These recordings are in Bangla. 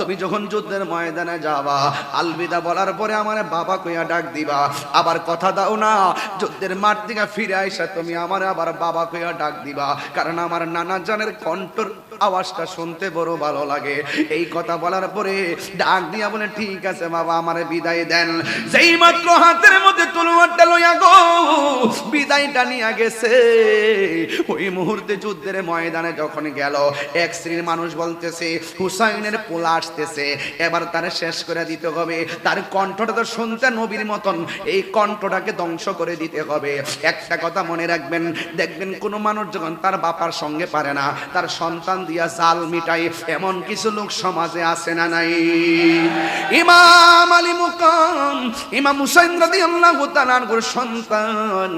তুমি যখন যুদ্ধের ময়দানে যাবা, আলবিদা বলার পরে আমার বাবা কইয়া ডাক দিবা, আবার কথা দাও না, যুদ্ধের মাঠ থেকে ফিরে আইসা তুমি আমার আবার বাবা কইয়া ডাক দিবা, কারণ আমার নানা জানের কণ্ঠর আওয়াজটা শুনতে বড় ভালো লাগে। এই কথা বলার পরে ডাক দিয়া বলে, ঠিক আছে বাবা, আমারে বিদায় দেন। যেই মাত্র হাতের মধ্যে তলোয়ারটা লইয়া গো, বিদায়টা নিয়ে গেছে। ওই মুহূর্তে যুদ্ধের ময়দানে যখন গেল, এক শ্রেণির মানুষ বলতেছে, হুসাইনের পোলা আসতেছে, এবার তার শেষ করে দিতে হবে। তার কণ্ঠটা তো শুনতে নবীর মতন, এই কণ্ঠটাকে ধ্বংস করে দিতে হবে। একটা কথা মনে রাখবেন, দেখবেন কোনো মানুষ যখন তার বাপার সঙ্গে পারে না, তার সন্তান দিয়া জাল মিটাই, এমন কিছু লোক সমাজে আছে না নাই। ইমাম আলী মুকাম, ইমাম হুসাইন রাদিয়াল্লাহু তাআলার সন্তান,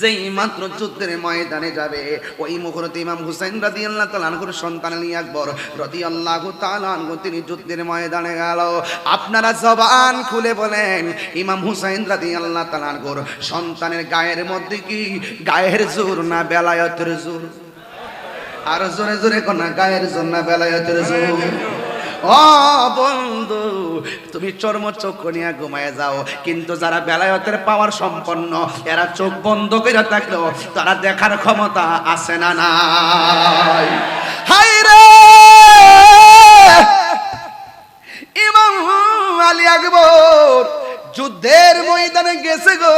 যেই মাত্র যুদ্ধের ময়দানে যাবে, ওই মুহূর্তে ইমাম হুসাইন রাদি আল্লাহ তালানকুর সন্তান আলী আকবর রদি আল্লাহ তালানকু তিনি যুদ্ধের ময়দানে গেল। আপনারা জবান খুলে বলেন, ইমাম হুসাইন রাদি আল্লাহ তালানকুর সন্তানের গায়ের মধ্যে কি? গায়ের জোর না বেলায়তের জোর? আর জোরে জোরে কোনা গায়ের জন্য বেলায়তের জোর ও বন্ধু, তুমি চর্ম চোখ নিয়ে ঘুমায় যাও। কিন্তু যারা বেলায়তের পাওয়ার সম্পন্ন, এরা চোখ বন্ধ করে থাকলেও তারা দেখার ক্ষমতা আছে না হাই রে! ইমাম আলী আকবর, যুদ্ধের ময়দানে গেছে গো।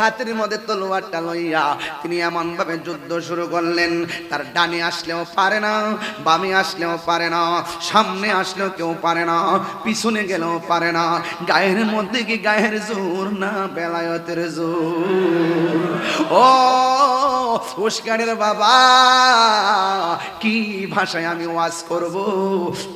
হাতের মধ্যে তলোয়ারটা লইয়া তিনি এমন ভাবে যুদ্ধ শুরু করলেন। তার ডানে আসলেও পারে না, বামে আসলেও পারে না, সামনে আসলেও কেউ পারে না, পিছনে গেলেও পারে না। গায়ের মধ্যে কি গায়ের জোর না বেলায়তের জোর? ও উস্কানের বাবা, কি ভাষায় আমি ওয়াজ করব?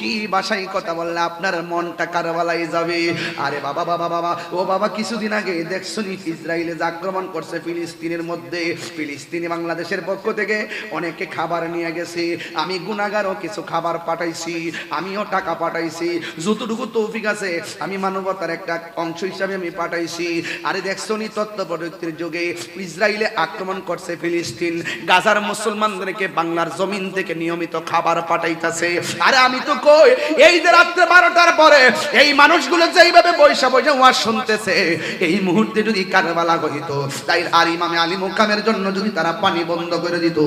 কি ভাষায় কথা বললে আপনার মনটা কারবালাই যাবে? আরে বাবা বাবা বাবা, ও বাবা, কিছুদিন আগে দেখছনি ইসরায়েলে যে আক্রমণ করছে ফিলিস্তিনের মধ্যে। ফিলিস্তিনি বাংলাদেশের পক্ষ থেকে অনেকে খাবার নিয়ে গেছে। আমি গুনাগারও কিছু খাবার পাঠাইছি, আমিও টাকা পাঠাইছি। যতটুকু তৌফিক আছে, আমি মানবতার একটা অংশ হিসাবে আমি পাঠাইছি। আরে দেখছনি তথ্য প্রযুক্তির যুগে ইসরায়েলে আক্রমণ করছে ফিলিস্তিন। গাজার মুসলমানদেরকে বাংলার জমিন থেকে নিয়মিত খাবার পাঠাইতেছে। আরে আমি তো কই, এই যে রাত্রে বারোটার পরে এই মানুষগুলো যেইভাবে বৈশা বৈশা ওয়াজ শুনতেছে, এই মুহূর্তে যদি কারবালা হইত তাই আর ইমামে আলী মুকামের জন্য যদি তারা পানি বন্ধ করে দিত,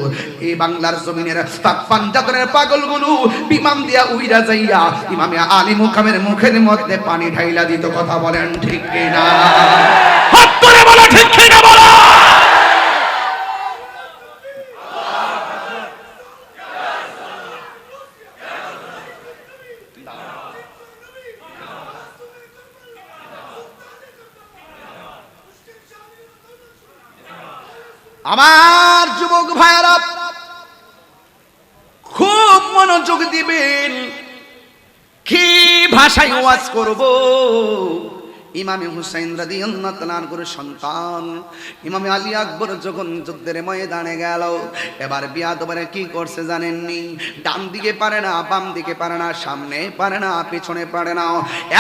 এই বাংলার জমিনের পাক পাঞ্জাবের পাগলগুলো বিমান দিয়া উইরা যাইয়া ইমামে আলী মুকামের মুখের মধ্যে পানি ঢাইলা দিত। কথা বলেন ঠিক কিনা? হাত তুলে বলো, ঠিক কিনা বলো? আমার যুবক ভাইয়েরা খুব মনোযোগ দিবেন। কি ভাষায় ওয়াজ করব? ইমামে হুসাইন তাআলার করে সন্তান। ইমামে আলী আকবর যখন যুদ্ধের ময়দানে গেল, এবার বিয়াদবারে কি করছে জানেননি? ডান দিকে পারে না বাম দিকে পারে না, সামনে পারে না, পিছনে পারে না।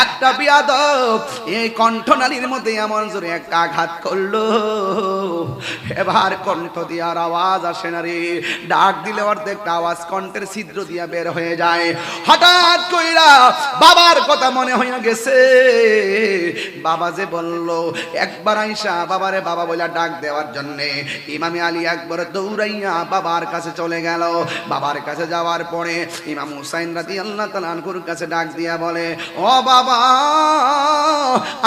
একটা বিয়াদব এই কণ্ঠনালীর মধ্যে এমন জোরে একটা আঘাত করল। এবার কণ্ঠ দিয়ার আওয়াজ আসে না রে। ডাক দিলে অর্ধেকটা আওয়াজ কণ্ঠের ছিদ্র দিয়া বের হয়ে যায়। হঠাৎ কইরা বাবার কথা মনে হইয়া গেছে। বাবা যে বলল, একবার আইসা বাবারে বাবা বইলা ডাক দেওয়ার জন্য ইমামে আলী একবার দৌড়াইয়া বাবার কাছে চলে গেল। বাবার কাছে যাওয়ার পরে ইমাম হুসাইন রাতি আল্লাহ তালানকুর কাছে ডাক দিয়া বলে, ও বাবা,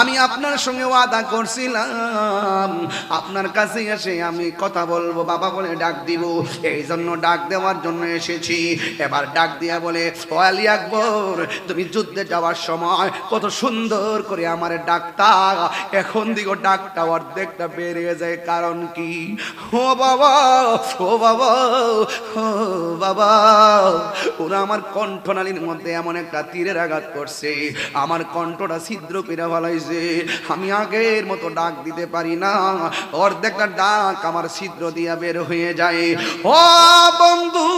আমি আপনার সঙ্গে ওয়াদা করছিলাম। আপনার কাছে এসে আমি কথা বলব, বাবা বলে ডাক দিব। এই জন্য ডাক দেওয়ার জন্য এসেছি। এবার ডাক দিয়া বলে, ও আলী আকবর, তুমি যুদ্ধে যাওয়ার সময় কত সুন্দর করে আমার ডাকটা এখন দিকে ডাকটা অর্ধেকটা বেরিয়ে যায়, কারণ কি? ও বাবা ও বাবা ও বাবা। ওরা আমার কণ্ঠনালীর মধ্যে এমন একটা তীরের আঘাত করছে। আমার কণ্ঠটা ছিদ্র করে ফেলাইছে। আমি আগের মতো ডাক দিতে পারি না। অর্ধেকটা ডাক আমার ছিদ্র দিয়া বের হয়ে যায়। ও বন্ধু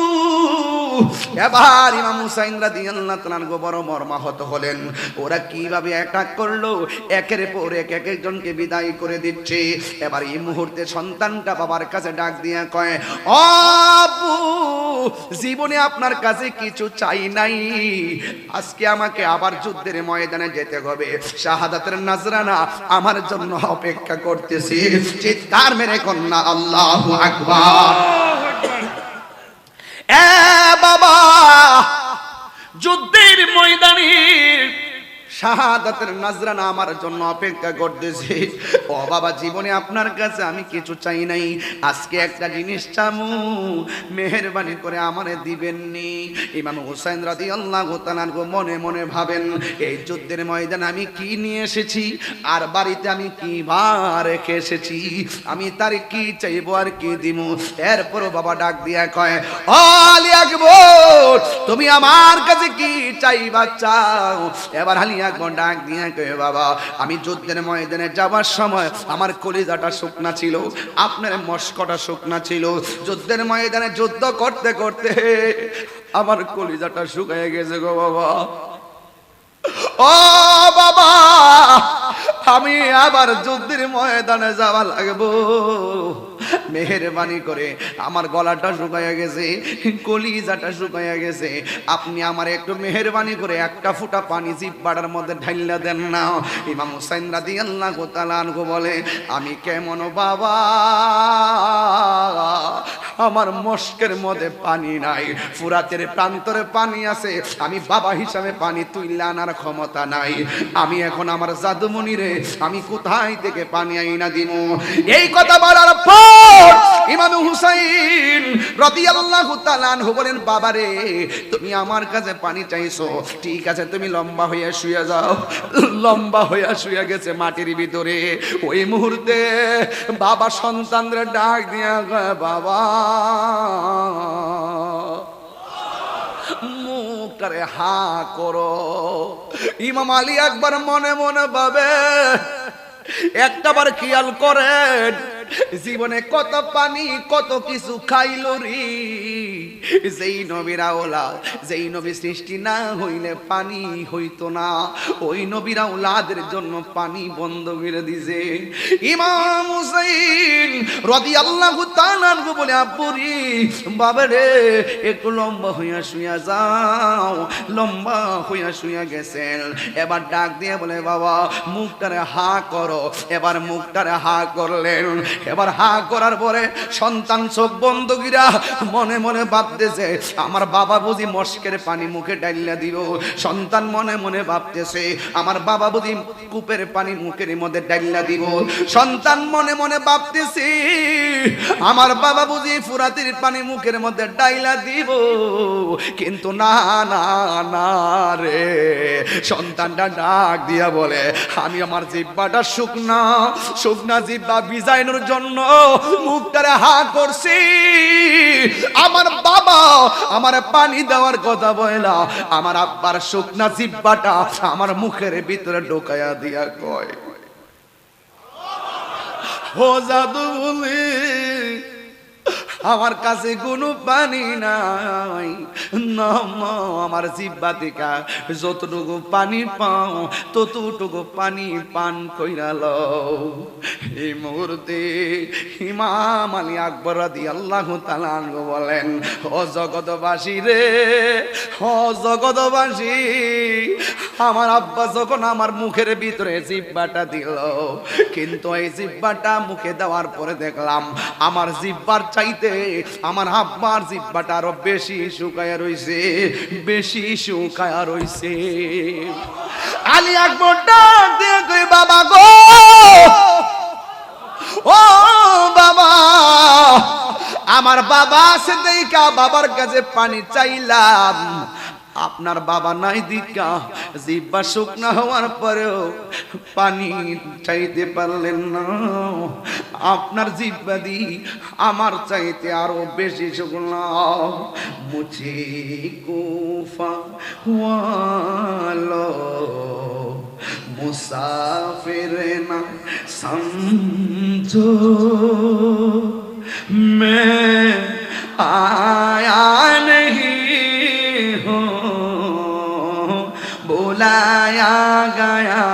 এবার ইমাম হুসাইন রাদিয়াল্লাহু তাআলা বড় মর্মাহত হলেন। ওরা কীভাবে অ্যাটাক করল? একের পর এক এক একজনকে বিদায় করে দিচ্ছে। এবার এই মুহূর্তে সন্তানটা বাবার কাছে ডাক দিয়ে কয়, ও আব্বু, জীবনে আপনার কাছে কিছু চাই নাই। আজকে আমাকে আবার যুদ্ধের ময়দানে যেতে হবে। শাহাদাতের নাজরানা আমার জন্য অপেক্ষা করতেছি। চিৎকার মেরে কন্যা আল্লাহু আকবার। বাবা যুদ্ধের ময়দানে শাহাদাতের নাজরানা আমার জন্য অপেক্ষা করতেছে। ও বাবা, জীবনে আপনার কাছে আমি কিছু চাই নাই। আজকে একটা জিনিস চামু। মেহেরবানি করে আমারে দিবেননি। ইমাম হুসাইন রাদি আল্লাহ মনে মনে ভাবেন, এই যুদ্ধের ময়দানে আমি কি নিয়ে এসেছি? আর বাড়িতে আমি কি ভার রেখে এসেছি? আমি তার কি চাইব আর কি দিব এরপরও বাবা ডাক দিয়া কয় আলী আকবর, তুমি আমার কাছে কি চাইবা চাও? এবার আলী আকবর ডাক দিয়া কয়, বাবা, আমি যুদ্ধের ময়দানে যাওয়ার সময় আমার কলিজাটা শুকনা ছিল, আপনার মস্কটা শুকনা ছিল। যুদ্ধের ময়দানে যুদ্ধ করতে করতে আমার কলিজাটা শুকায় গেছে গো, বাবা। ও, বাবা, আমি আবার যুদ্ধের ময়দানে যাওয়া লাগবো। মেহরবানি করে আমার গলাটা শুকাইয়া গেছে, কলিজাটা শুকাইয়া গেছে। আপনি আমার একটু মেহরবানি করে একটা ফুটা পানি জিব্বাটার মধ্যে ঢাইলা দেন না। ইমাম হুসাইন রাদি আল্লাহ গোতালানগো বলে, আমি কেমন বাবা? আমার মস্কের মধ্যে পানি নাই, ফুরাতের প্রান্তরে পানি আছে। আমি বাবা হিসাবে পানি তুইলে আনার ক্ষমতা নাই। আমি এখন আমার জাদুমণি রে আমি কোথায় থেকে পানি আইনা দিব এই কথা বলার পর ইমাম হুসাইন রাদিয়াল্লাহু তাআলা আনহু বলেন বাবা রে তুমি আমার কাছে পানি চাইছো। ঠিক আছে তুমি লম্বা হইয়া শুয়ে যাও। লম্বা হইয়া শুয়ে গেছে মাটির ভিতরে। ওই মুহূর্তে বাবা সন্তানদের ডাক দিয়া বাবা মুখটারে হা করো। ইমাম আলী একবার মনে মনে ভাবে একটাবার খেয়াল করেন জীবনে কত পানি, কত কিছু খাইল রি। যেই নবীরা ওলা যেই নবী সৃষ্টি না হইলে পানি হইতো না। ওই নবীরা ওলাদের জন্য পানি বন্ধ করে দিছে। ইমাম হুসাইন রাদিয়াল্লাহু তাআলা আনহু বলে আব্বুরি বাবা রে, একটু লম্বা হইয়া শুয়া যাও। লম্বা হইয়া শুইয়া গেছেন। এবার ডাক দিয়ে বলে, বাবা, মুখটারে হা করো। এবার মুখটারে হা করলেন। এবার হা করার পরে সন্তান চোখ বন্ধ গিরা মনে মনে ভাবতেছে, আমার বাবা বুঝি মস্কের পানি মুখে ডাইলা দিব সন্তান মনে মনে ভাবতেছে, আমার বাবা বুঝি কূপের পানি মুখের মধ্যে ডাইলা দিব সন্তান মনে মনে ভাবতেছে, আমার বাবা বুঝি ফুরাতির পানি মুখের মধ্যে ডাইলা দিব কিন্তু না না না রে, সন্তানটা ডাক দিয়া বলে, আমি আমার জিব্বাটা শুকনা শুকনা জিব্বা বিজাইনোর জন্য মুখটারে হা করছি। আমার বাবা আমার পানি দেওয়ার কথা বয়লা আমার আব্বার শুকনা জিব্বাটা আমার মুখের ভিতরে ঢোকায়া দিয়া কয়, ও জাদু বলি আমার কাছে কোনো পানি নাই। আমার জিব্বা থেকে যতটুকু পানি পাও, ততটুকু পানি পান কইরা লও। এই মুহূর্তে ইমাম আলী আকবর দি আল্লাহ তালান বলেন, ও জগতবাসী রে, ও জগতবাসী আমার আব্বা যখন আমার মুখের ভিতরে জিব্বাটা দিল, কিন্তু এই জিব্বাটা মুখে দেওয়ার পরে দেখলাম, আমার জিব্বার চাইতে আমার আব্বার জিব্বাটা আরও বেশি শুকায়া রইছে, বেশি শুকায়া রইছে। আলী আকবর ডাক দিয়ে কই বাবা গো, ও বাবা, আমার বাবা আছে দেখা বাবার কাছে পানি চাইলাম আপনার বাবা নাই দিকা জিব্বা শুকনা হওয়ার পরেও পানি চাইতে পারলেন না। আপনার জিব্বা দি আমার চাইতে আরও বেশি শুকনা। মুছে কুফা ওয়ালো, মুসাফির না সমঝো। মে আ বুলায়া গায়া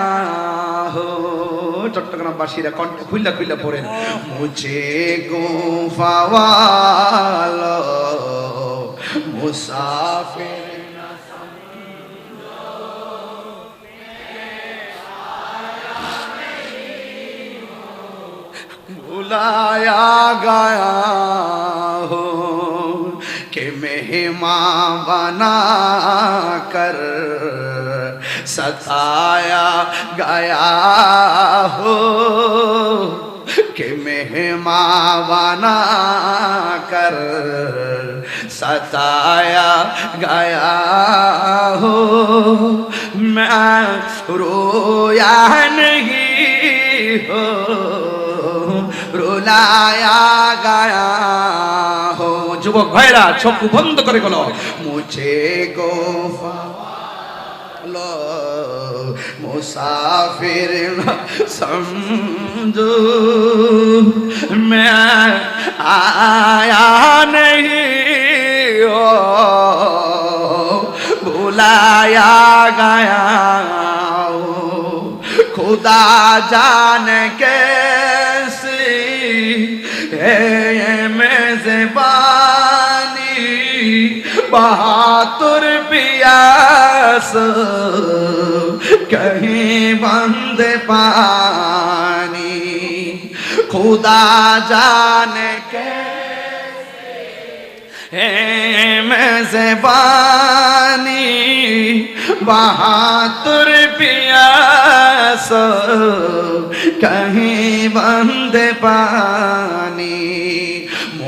হো চট্টগ্রামবাসীরা কণ্ঠ খুল্লা খুল্লা পড়েন মুঝে গুফাওয়াল মুসাফির बुलाया गया हो कि मेहमा बना कर ستایا گیا ہو کہ مہما بنا کر ستایا گیا ہو، میں رویا نہیں ہو۔ رولایا گیا ہو۔ جو যুবক ভাইরা چھوکو بند کرے گلو۔ مجھے گوفا لو مسافر نہ سمجھو۔ میں آیا نہیں ہو۔ بھولایا گیا ہو خدا جان کے ہے میں زبانی بہاتر पियास कहीं बंद पानी खुदा जाने के मैं से पानी बहातुर पियास कहीं बंद पानी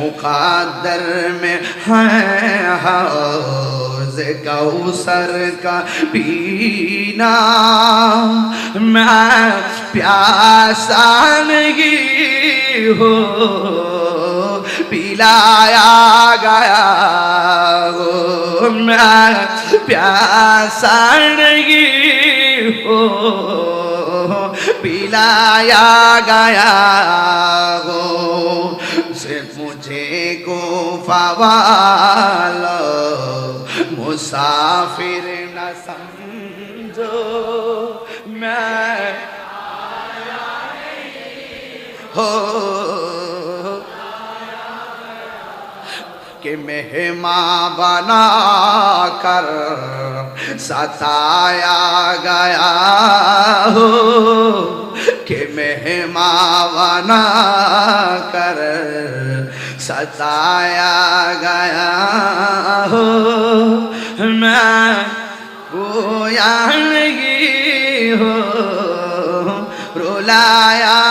مقادر میں ہیں حوض کوثر کا پینا۔ میں پیاسا نہیں ہو پیلایا گیا ہو میں پیاسا نہیں ہو پلایا گیا ہو والو مسافر نہ سمجھو، میں کہ مہماں بنا کر ستایا گیا ہو۔ کہ مہماں بنا کر सताया गया हो मैं गोया नहीं हो রোলায়া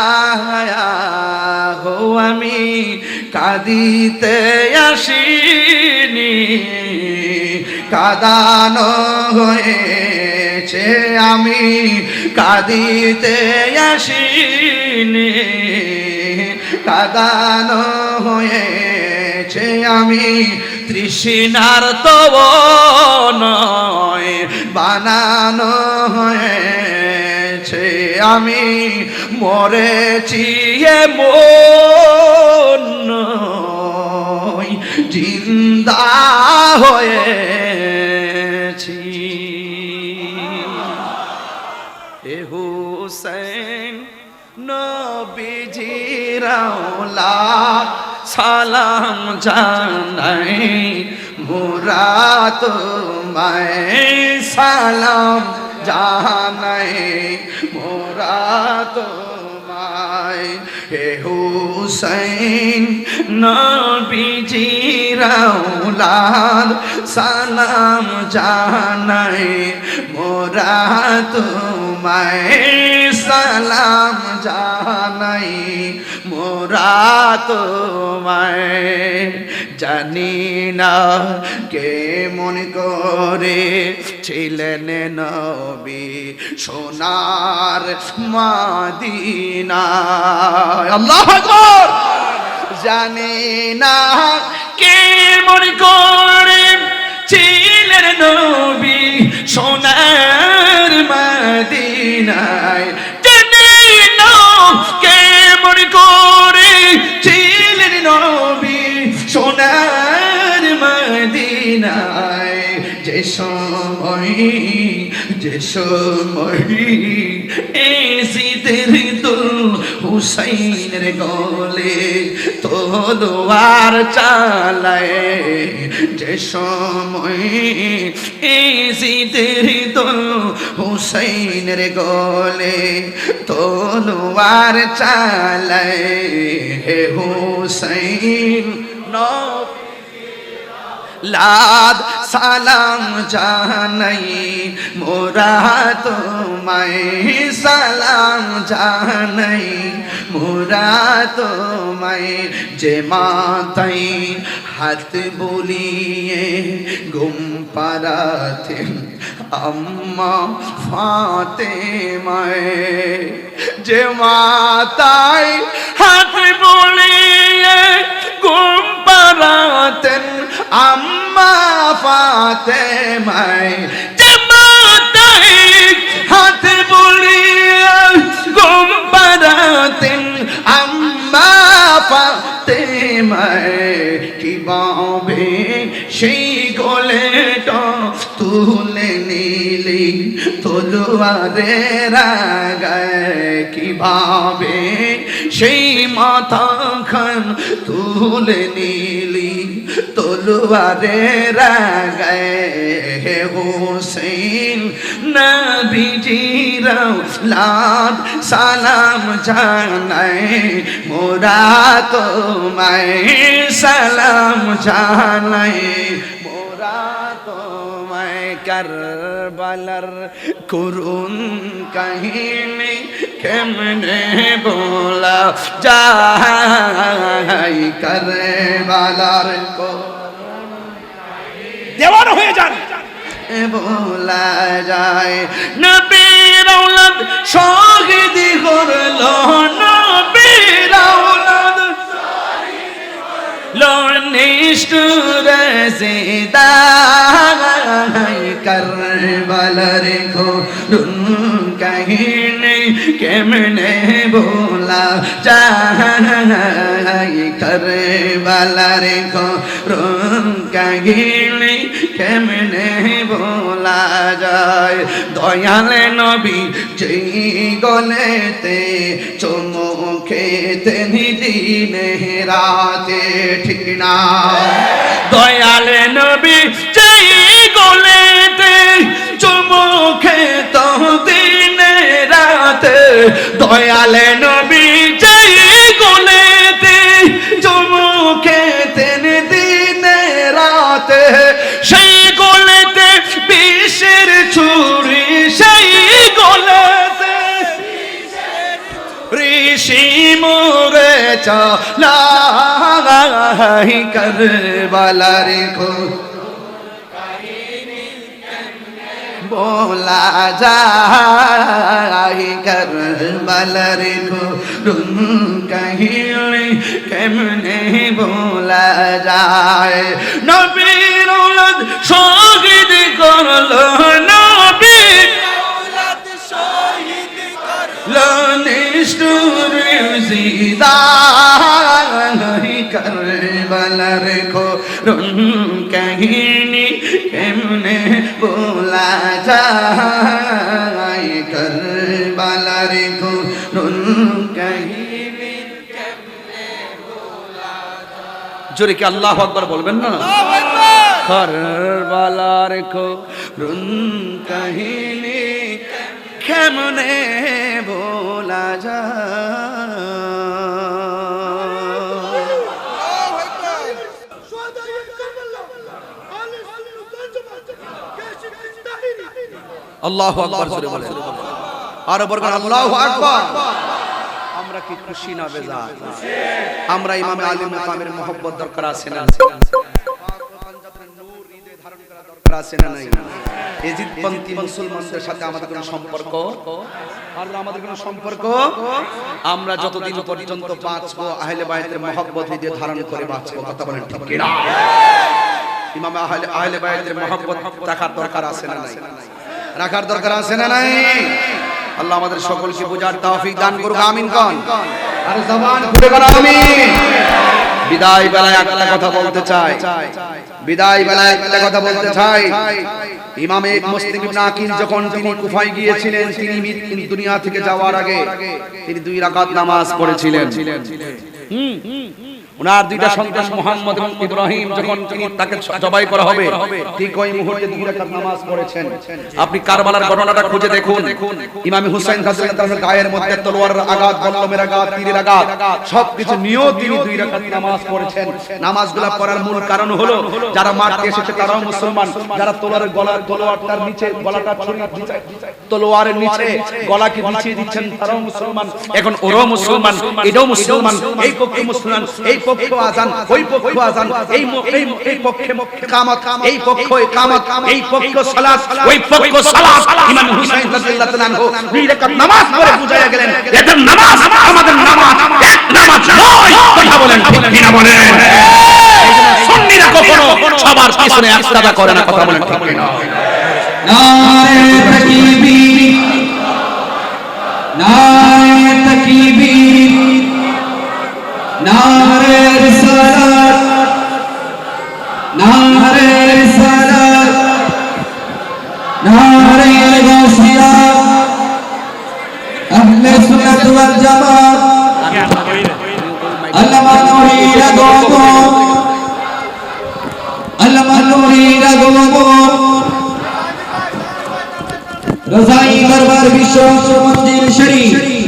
হো আমি কাঁদিতে আসিনি কাদানো হয়েছে আমি কাঁদিতে আসিনি কাদানো হয়েছে আমি তৃষ্ণার তো নয় বানানো হয়েছে আমি। মরেছি এ মন জিন্দা হয়েছি রাউলা সালাম জানাই মুরাত মায় সালাম জানাই মুরাত মায় হে হুসেন নবীজি রাউলাদ সালাম জানাই, মোরা তোমায় সালাম জানাই মোরা তোমায় জানি না কে মন করে ছিলেন নবী সোনার মাদিনা আল্লাহ আকবার! জানি না কে মন করে ছিলেন নবী সোনার মদিনায়। করে ছিলেন নবী সোনার মদিনায়। যে সময় হুসাইনের গলে তলোয়ার চালায়। যে সময় এসিদের হুসাইনের গলে তলোয়ার চালায়। হে হুসাইন নব লাদ, সালাম জানাই। মোরা তোমায় সালাম জানাই। মোরা তোমায় যে মাতাই হাত বলিয়ে গুম পারাতে আম্মা ফাতে মায় যে মাতাই হাত বলিয়ে গুম পারাতেন আম্মা ফাতে মায় যে মাতাই হাত বলিয়ে গুম পারাতেন তলোয়ারে রাগায় কীভাবে সেই মাথা খান তুলে নিলি? তলোয়ারে রাগায় হে হোসেন নবীজিরাও লাদ সালাম জানায়, মোরা তোমায় সালাম জানায়। কারবালার করুন কাহিনী কেমনে বলা যাই কারবালার দেওয়ানো হয়ে যান। বলা যায়। শহীদ করল নবীর আওলাদ। নিষ্ঠুর সিদাই করবলার ঘোরুন কাহিনী কেমনে বলা যাই করবলার ঘোরুন কাহিনী কেমনে বলা যায়? দয়ালে নবী যেই গলেতে চমুখেতে দিনে রাতে, ঠিক না? দয়ালে নবী যেই গলেতে চমুখে তো দিনে রাতে, দয়ালে নবী যেই গলেতে চমুখে তেন দিনে রাতে, সেই গলেতে বিষের ছুরি, সেই গলেতে ঋষি মোরে চালাই করবালার কো बोला जाए कर बलर को रुन कहीं केमने बोला যায় নবীর औलाद শহীদ করলো নবীর নিষ্ঠুর সিদাই কাহিনী কেমনে বলা যায় করবলার খো রুন কাহিনী জোরে কি আল্লাহ আকবার বলবেন না করবলার খো রুন কাহিনী কেমনে বলা যায় আল্লাহ আকবার জোরে বলেন। আরও বলবেন আল্লাহ আকবার। আমরা কি খুশি না বেজার? আমরা ইমামে আলী মুকামের মোহব্বত দরকার আছে না দরকার আছে? না নাই এজিদপন্থী মুসলমানদের সাথে আমাদের কোনো সম্পর্ক? আল্লাহ আমাদের কোনো সম্পর্ক? আমরা যতদিন পর্যন্ত বাঁচবো আহলে বাইতের মহব্বত হৃদয়ে ধারণ করে বাঁচবো। কথা বলেন ঠিক কিনা? ইমাম আহলে আহলে বাইতের মহব্বত দরকার আছে না নাই? রাখার দরকার আছে না নাই? আল্লাহ আমাদের সকলকে বোঝার তৌফিক দান করুক, আমিন কোন। আর জবান খুলে আমিন। বিদায় বেলায় একটা কথা বলতে চাই। বিদায় বেলায় একটা কথা বলতে চাই। ইমামে মুসলিম ইবনে আকিল যখন তিনি কুফায় গিয়েছিলেন, তিনি দুনিয়া থেকে যাওয়ার আগে তিনি দুই রাকাত নামাজ পড়েছিলেন। হুম। ওনার দুইটা সন্তান মোহাম্মদ এবং ইব্রাহিম যখন তিনি তাকে জবাই করা হবে ঠিক ওই মুহূর্তে দুই রাকাত নামাজ পড়েছেন। আপনি কারবালার ঘটনাটা খুঁজে দেখুন। ইমাম হুসাইন রাদিয়াল্লাহু গায়ের মধ্যে তলোয়ারের আঘাত বল্লমের আঘাত তীরের আঘাত সবকিছু নিয়েও তিনি দুই রাকাত নামাজ পড়েছেন। নামাজগুলো পড়ার মূল কারণ হলো যারা মারতে এসেছে তারাও মুসলমান যারা তলোয়ারের গলা তলোয়ারটার নিচে গলাটা ছড়িয়ে তলোয়ারের নিচে গলাকে বিছিয়ে দিচ্ছেন তারাও মুসলমান এখন ওরাও মুসলমান। এটাও মুসলমান। এই পক্ষে মুসলমান এই পক্ষ আজান ওই পক্ষ আজান এই এই এই পক্ষে কামাত এই পক্ষ কামাত এই পক্ষ সালাত ওই পক্ষ সালাত ইমাম হুসাইন রাদিয়াল্লাহু তাআলা আনহু দুই রাকাত নামাজ পড়ে বুঝাইয়া গেলেন। এদের নামাজ আমাদের নামাজ এক নামাজ নয় কথা বলেন। ঠিক কিনা বলেন। সুন্নিরা কখনো সবার পিছনে একসাথে করে না কথা বলেন ঠিক কিনা নারে তকবীর নারে রোজাই দরবার বিশ্ব মন্দির শরীফ।